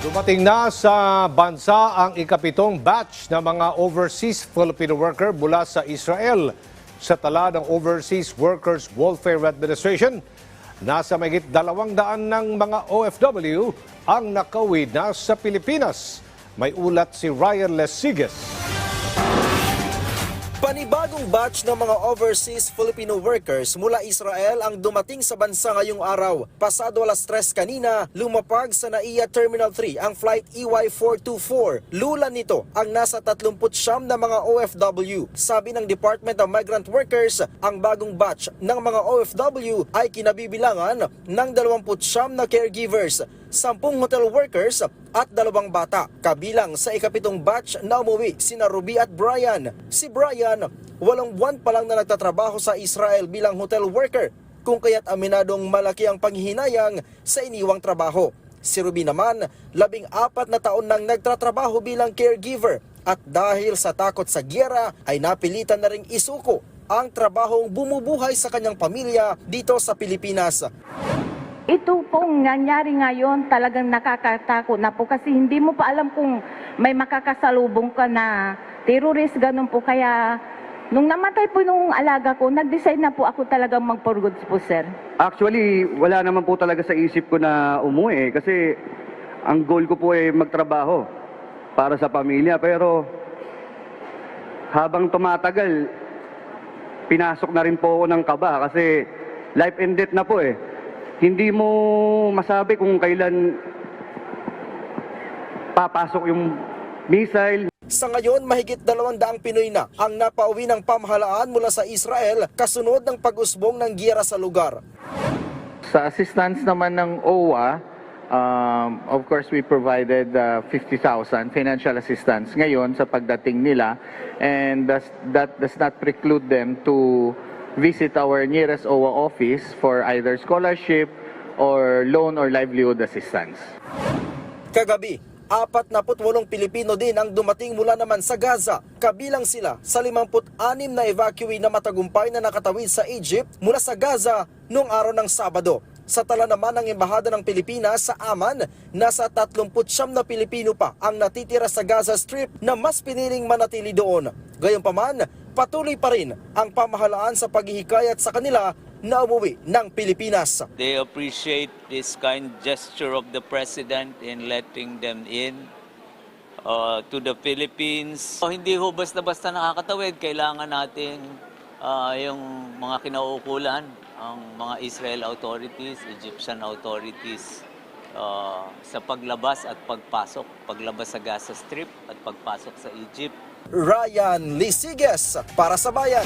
Dumating na sa bansa ang ikapitong batch ng mga overseas Filipino worker mula sa Israel. Sa tala ng Overseas Workers Welfare Administration, nasa mahigit dalawang daan ng mga OFW ang nakauwi na sa Pilipinas. May ulat si Ryan Lesiges. Panibagong batch ng mga overseas Filipino workers mula Israel ang dumating sa bansa ngayong araw. Pasado alas 3 kanina, lumapag sa NAIA Terminal 3 ang flight E EY424. Lula nito ang nasa 30 siyam na mga OFW. Sabi ng Department of Migrant Workers, ang bagong batch ng mga OFW ay kinabibilangan ng 20 siyam na caregivers, 10 hotel workers at dalawang bata. Kabilang sa ikapitong batch na umuwi sina Ruby at Brian. Si Brian, walong buwan pa lang na nagtatrabaho sa Israel bilang hotel worker kung kaya't aminadong malaki ang panghihinayang sa iniwang trabaho. Si Ruby naman, labing apat na taon nang nagtatrabaho bilang caregiver at dahil sa takot sa giyera ay napilitan na ring isuko ang trabahong bumubuhay sa kanyang pamilya dito sa Pilipinas. Ito pong nangyari ngayon talagang nakakatakot na po kasi hindi mo pa alam kung may makakasalubong ka na terrorist, ganun po. Kaya nung namatay po nung alaga ko, nag-decide na po ako talagang mag-for goods po, sir. Actually, wala naman po talaga sa isip ko na umuwi kasi ang goal ko po ay magtrabaho para sa pamilya. Pero habang tumatagal, pinasok na rin po ako ng kaba kasi life and death na po eh. Hindi mo masabi kung kailan papasok yung missile, Sa ngayon, mahigit dalawang daang Pinoy na ang napauwi ng pamahalaan mula sa Israel kasunod ng pag-usbong ng giyera sa lugar. Sa assistance naman ng OWA, um, of course we provided uh, 50,000 financial assistance ngayon sa pagdating nila and thus- that does not preclude them to visit our nearest OWA office for either scholarship or loan or livelihood assistance. Kagabi, apat na walong Pilipino din ang dumating mula naman sa Gaza. Kabilang sila sa 56 na evacuee na matagumpay na nakatawid sa Egypt mula sa Gaza noong araw ng Sabado. Sa tala naman ng Embahada ng Pilipinas sa Aman, nasa 39 na Pilipino pa ang natitira sa Gaza Strip na mas piniling manatili doon. Gayunpaman, patuloy pa rin ang pamahalaan sa paghihikayat sa kanila na umuwi ng Pilipinas. They appreciate this kind gesture of the president in letting them in uh, to the Philippines. So, hindi ho basta-basta nakakatawid. Kailangan natin uh, yung mga kinauukulan, ang mga Israel authorities, Egyptian authorities, uh, sa paglabas at pagpasok. Paglabas sa Gaza Strip at pagpasok sa Egypt. Ryan Lisiges para sa Bayan.